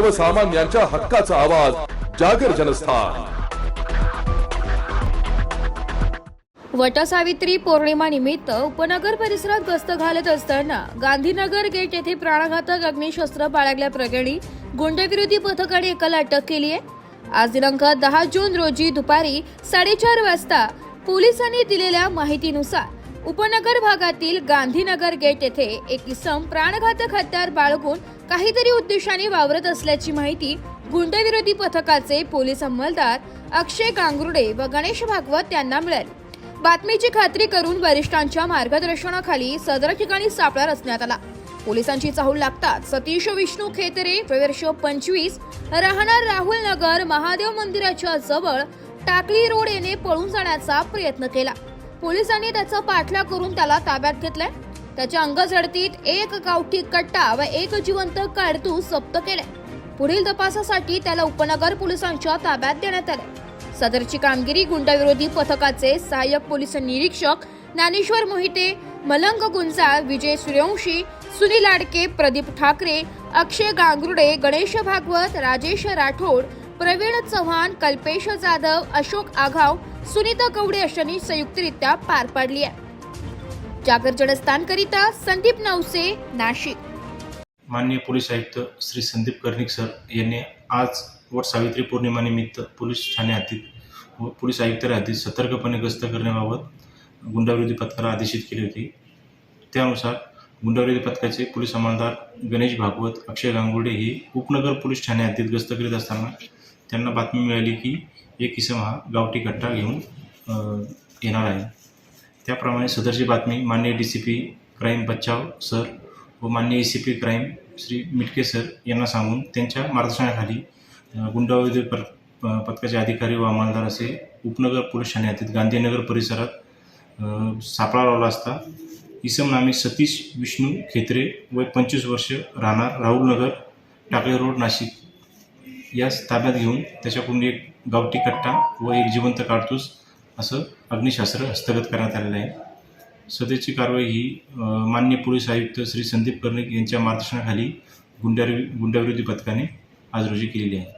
सर्वसामान्यांच्या हक्काचा आवाज जागर जनस्थान. वटसावित्री पौर्णिमा निमित्त उपनगर परिसरात गस्त घालत असताना गांधीनगर गेट येथे प्राणघातक अग्निशस्त्र बाळगल्याप्रकरणी गुंडविरोधी पथकाने एकाला अटक केली आहे. आज दिनांक दहा जून रोजी दुपारी साडेचार वाजता पोलिसांनी दिलेल्या माहितीनुसार उपनगर भागातील गांधीनगर गेट येथे एक इसम प्राणघातक हत्यार बाळगून काहीतरी उद्देशाने वावरत असल्याची माहिती गुंडविरोधी पथकाचे पोलीस अंमलदार अक्षय गांगुर्डे व गणेश भागवत यांना मिळाली. बातमीची खात्री करून वरिष्ठांच्या मार्गदर्शनाखाली सदर ठिकाणी सापळा रचण्यात आला. पोलिसांची चाहूल लागताच सतीश विष्णू खेतरे प्रवर्ष पंचवीस राहणार राहुल नगर महादेव मंदिराच्या जवळ टाकली रोड येणे पळून जाण्याचा प्रयत्न केला. पोलिसांनी त्याचा पाठलाग करून त्याला ताब्यात घेतलाय. त्याच्या अंगझडतीत एक गावठी कट्टा व एक जिवंत काडतूस जप्त केले पुढील तपासासाठी त्याला उपनगर पोलिसांच्या ताब्यात देण्यात आले सदरची कामगिरी गुंडाविरोधी पथकाचे सहाय्यक पोलीस निरीक्षक ज्ञानेश्वर मोहिते मलंग गुंजाळ विजय सूर्यवंशी सुनील लाडके प्रदीप ठाकरे अक्षय गांगरुडे गणेश भागवत राजेश राठोड प्रवीण चव्हाण कल्पेश जाधव अशोक आघाव सुनीता कवडे अशांनी संयुक्तरित्या पार पाडली आहे. जागर जडस्थानकरिता संदीप नवसे नाशिक. माननीय पोलीस आयुक्त श्री संदीप कर्णिक सर यांनी आज व सावित्री पौर्णिमानिमित्त पोलीस ठाणे हद्दीत व पोलीस आयुक्त हद्दीत सतर्कपणे गस्त करण्याबाबत गुंडाविरोधी पथकाला आदेशित केली होती. त्यानुसार गुंडाविरोधी पथकाचे पोलीस अंमलदार गणेश भागवत अक्षय गांगुडे हे उपनगर पोलीस ठाणे हद्दीत गस्त करीत असताना त्यांना बातमी मिळाली की एक इसम हा गावठी कट्टा घेऊन येणार आहे. त्याप्रमाणे सदरची बातमी मान्य D C P crime Bachav sir व मान्य A C P crime Shri Mitke sir यांना सांगून त्यांच्या मार्गदर्शनाखाली अ, पर प- पथकाचे अधिकारी व अंमलदार असे उपनगर पोलीस ठाणे हद्दीत गांधीनगर परिसरात सापळा लावला असता. इसम नामे सतीश विष्णू खेत्रे वय पंचवीस वर्ष राहणार राहुलनगर टाकळे रोड नाशिक. यास ताब्यात घेऊन त्याच्याकडून एक गावठी कट्टा व एक जिवंत काडतूस असं अग्निशास्त्र हस्तगत करण्यात आलेलं आहे. सध्याची कारवाई ही मान्य पोलीस आयुक्त श्री संदीप कर्णिक यांच्या मार्गदर्शनाखाली गुंड्या गुंडाविरोधी पथकाने आज रोजी केलेली आहे.